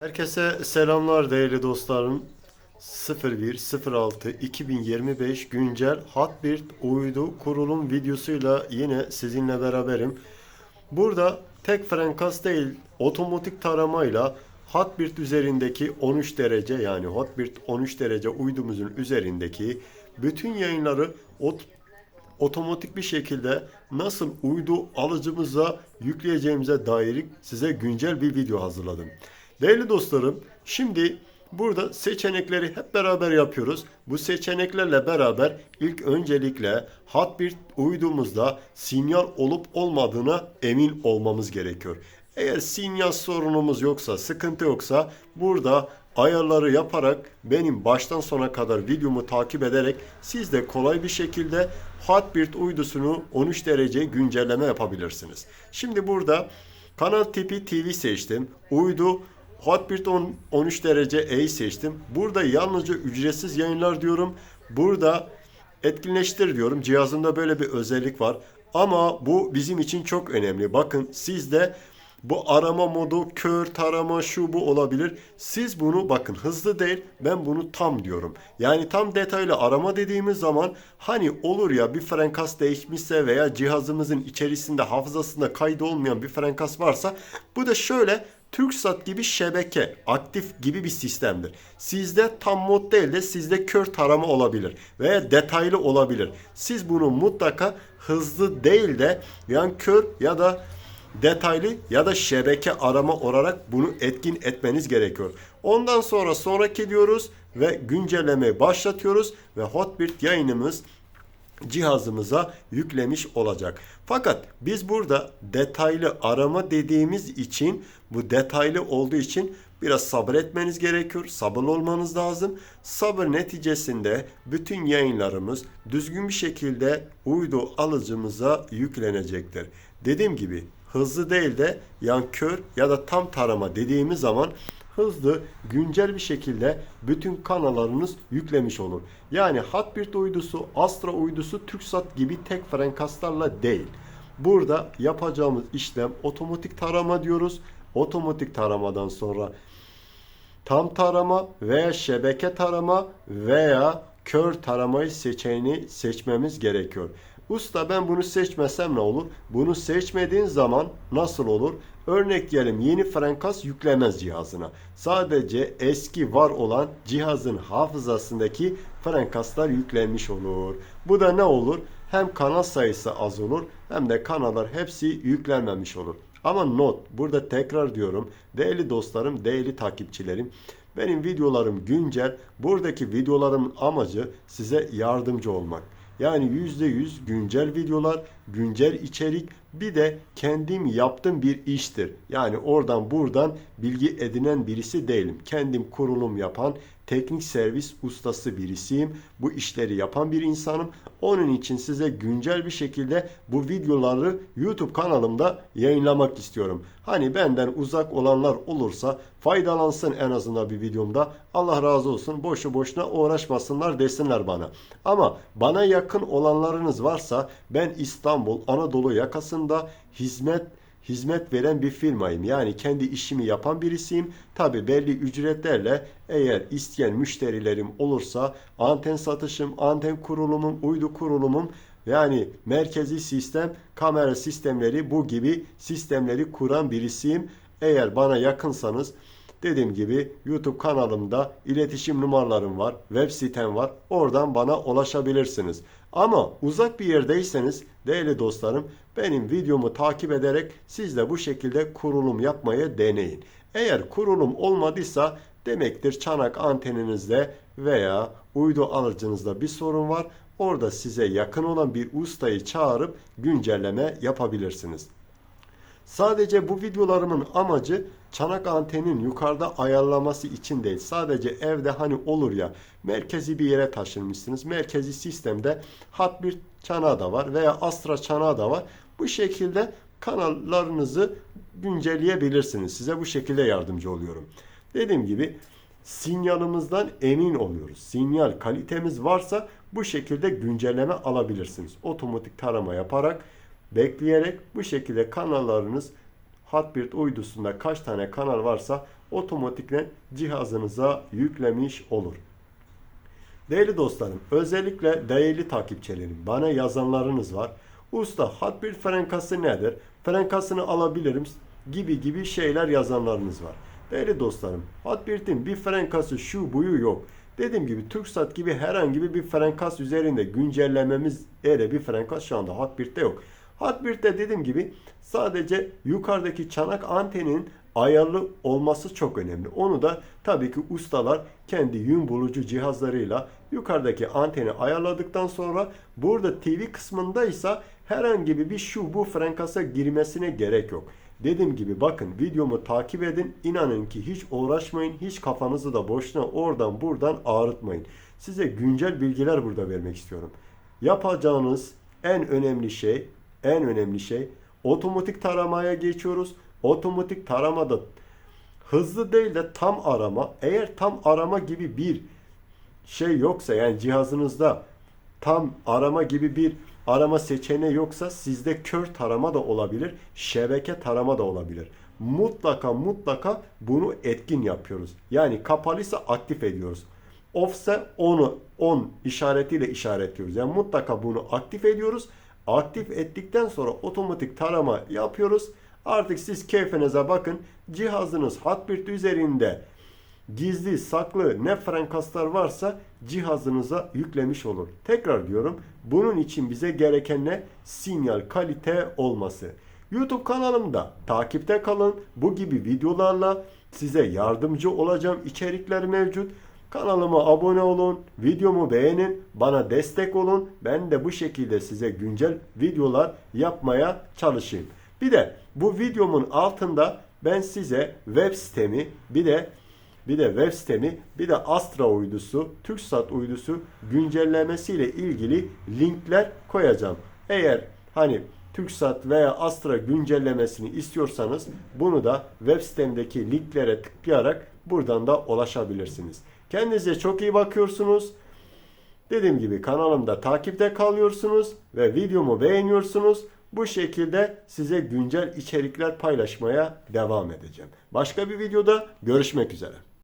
Herkese selamlar değerli dostlarım. 01 2025 güncel Hotbird uydu kurulum videosuyla yine sizinle beraberim. Burada tek frenkas değil otomatik taramayla Hotbird üzerindeki 13 derece yani Hotbird 13 derece uydumuzun üzerindeki bütün yayınları ot otomatik bir şekilde nasıl uydu alıcımıza yükleyeceğimize dair size güncel bir video hazırladım. Değerli dostlarım, şimdi burada seçenekleri hep beraber yapıyoruz. Bu seçeneklerle beraber ilk öncelikle hat bir uydumuzda sinyal olup olmadığına emin olmamız gerekiyor. Eğer sinyal sorunumuz yoksa, sıkıntı yoksa burada ayarları yaparak benim baştan sona kadar videomu takip ederek siz de kolay bir şekilde Hotbird uydusunu 13 derece güncelleme yapabilirsiniz. Şimdi burada kanal tipi TV seçtim. Uydu Hotbird 10 13 derece E'yi seçtim. Burada yalnızca ücretsiz yayınlar diyorum. Burada etkinleştir diyorum. Cihazımda böyle bir özellik var. Ama bu bizim için çok önemli. Bakın sizde bu arama modu, kör tarama şu bu olabilir. Siz bunu bakın hızlı değil ben bunu tam diyorum. Yani tam detaylı arama dediğimiz zaman hani olur ya bir frenkas değişmişse veya cihazımızın içerisinde hafızasında kaydı olmayan bir frenkas varsa bu da şöyle TürkSat gibi şebeke, aktif gibi bir sistemdir. Sizde tam mod değil de sizde kör tarama olabilir veya detaylı olabilir. Siz bunu mutlaka hızlı değil de yani kör ya da detaylı ya da şebeke arama olarak bunu etkin etmeniz gerekiyor. Ondan sonra sonraki diyoruz ve güncellemeyi başlatıyoruz ve Hotbird yayınımız cihazımıza yüklemiş olacak. Fakat biz burada detaylı arama dediğimiz için bu detaylı olduğu için biraz sabretmeniz gerekiyor. Sabırlı olmanız lazım. Sabır neticesinde bütün yayınlarımız düzgün bir şekilde uydu alıcımıza yüklenecektir. Dediğim gibi hızlı değil de yan kör ya da tam tarama dediğimiz zaman hızlı, güncel bir şekilde bütün kanallarınız yüklemiş olur. Yani Hotbird uydusu, Astra uydusu, TürkSat gibi tek frekanslarla değil. Burada yapacağımız işlem otomatik tarama diyoruz. Otomatik taramadan sonra tam tarama veya şebeke tarama veya kör taramayı seçeneğini seçmemiz gerekiyor. Usta ben bunu seçmesem ne olur? Bunu seçmediğin zaman nasıl olur? Örnek diyelim yeni frenkas yüklemez cihazına. Sadece eski var olan cihazın hafızasındaki frenkaslar yüklenmiş olur. Bu da ne olur? Hem kanal sayısı az olur hem de kanallar hepsi yüklenmemiş olur. Ama not burada tekrar diyorum değerli dostlarım, değerli takipçilerim benim videolarım güncel. Buradaki videolarımın amacı size yardımcı olmak. Yani %100 güncel videolar, güncel içerik bir de kendim yaptığım bir iştir. Yani oradan buradan bilgi edinen birisi değilim. Kendim kurulum yapan, teknik servis ustası birisiyim. Bu işleri yapan bir insanım. Onun için size güncel bir şekilde bu videoları YouTube kanalımda yayınlamak istiyorum. Hani benden uzak olanlar olursa faydalansın en azından bir videomda. Allah razı olsun. Boşu boşuna uğraşmasınlar desinler bana. Ama bana yakın olanlarınız varsa ben İstanbul Anadolu yakasında hizmet hizmet veren bir firmayım. Yani kendi işimi yapan birisiyim. Tabi belli ücretlerle eğer isteyen müşterilerim olursa anten satışım, anten kurulumum, uydu kurulumum yani merkezi sistem, kamera sistemleri bu gibi sistemleri kuran birisiyim. Eğer bana yakınsanız Dediğim gibi YouTube kanalımda iletişim numaralarım var, web sitem var. Oradan bana ulaşabilirsiniz. Ama uzak bir yerdeyseniz değerli dostlarım benim videomu takip ederek siz de bu şekilde kurulum yapmaya deneyin. Eğer kurulum olmadıysa demektir çanak anteninizde veya uydu alıcınızda bir sorun var. Orada size yakın olan bir ustayı çağırıp güncelleme yapabilirsiniz. Sadece bu videolarımın amacı çanak antenin yukarıda ayarlaması için değil. Sadece evde hani olur ya merkezi bir yere taşınmışsınız. Merkezi sistemde hat bir çanağı da var veya astra çanağı da var. Bu şekilde kanallarınızı güncelleyebilirsiniz. Size bu şekilde yardımcı oluyorum. Dediğim gibi sinyalımızdan emin oluyoruz. Sinyal kalitemiz varsa bu şekilde güncelleme alabilirsiniz. Otomatik tarama yaparak bekleyerek bu şekilde kanallarınız Hotbird uydusunda kaç tane kanal varsa otomatikten cihazınıza yüklemiş olur. Değerli dostlarım, özellikle değerli takipçilerim, bana yazanlarınız var. Usta Hot bir frenkası nedir? Frenkasını alabilirim gibi gibi şeyler yazanlarınız var. Değerli dostlarım, Hot Birt'in bir frenkası şu buyu yok. Dediğim gibi TürkSat gibi herhangi bir frenkas üzerinde güncellememiz öyle bir frenkas şu anda Hot Birt'te yok. Hot Birt'te dediğim gibi sadece yukarıdaki çanak antenin ayarlı olması çok önemli. Onu da tabii ki ustalar kendi yün bulucu cihazlarıyla yukarıdaki anteni ayarladıktan sonra burada TV kısmında ise herhangi bir şu bu frenkasa girmesine gerek yok. Dediğim gibi bakın videomu takip edin. İnanın ki hiç uğraşmayın. Hiç kafanızı da boşuna oradan buradan ağrıtmayın. Size güncel bilgiler burada vermek istiyorum. Yapacağınız en önemli şey, en önemli şey otomatik taramaya geçiyoruz. Otomatik taramada hızlı değil de tam arama. Eğer tam arama gibi bir şey yoksa yani cihazınızda tam arama gibi bir arama seçeneği yoksa sizde kör tarama da olabilir, şebeke tarama da olabilir. Mutlaka mutlaka bunu etkin yapıyoruz. Yani kapalıysa aktif ediyoruz. Off'se onu on işaretiyle işaretliyoruz. Yani mutlaka bunu aktif ediyoruz. Aktif ettikten sonra otomatik tarama yapıyoruz. Artık siz keyfinize bakın. Cihazınız Hotbird üzerinde gizli, saklı ne frenkaslar varsa cihazınıza yüklemiş olur. Tekrar diyorum bunun için bize gereken ne? Sinyal kalite olması. YouTube kanalımda takipte kalın. Bu gibi videolarla size yardımcı olacağım içerikler mevcut. Kanalıma abone olun, videomu beğenin, bana destek olun. Ben de bu şekilde size güncel videolar yapmaya çalışayım. Bir de bu videomun altında ben size web sitemi bir de bir de web sitemi, bir de Astra uydusu, TürkSat uydusu güncellemesiyle ilgili linkler koyacağım. Eğer hani TürkSat veya Astra güncellemesini istiyorsanız bunu da web sitemdeki linklere tıklayarak buradan da ulaşabilirsiniz. Kendinize çok iyi bakıyorsunuz. Dediğim gibi kanalımda takipte kalıyorsunuz ve videomu beğeniyorsunuz. Bu şekilde size güncel içerikler paylaşmaya devam edeceğim. Başka bir videoda görüşmek üzere.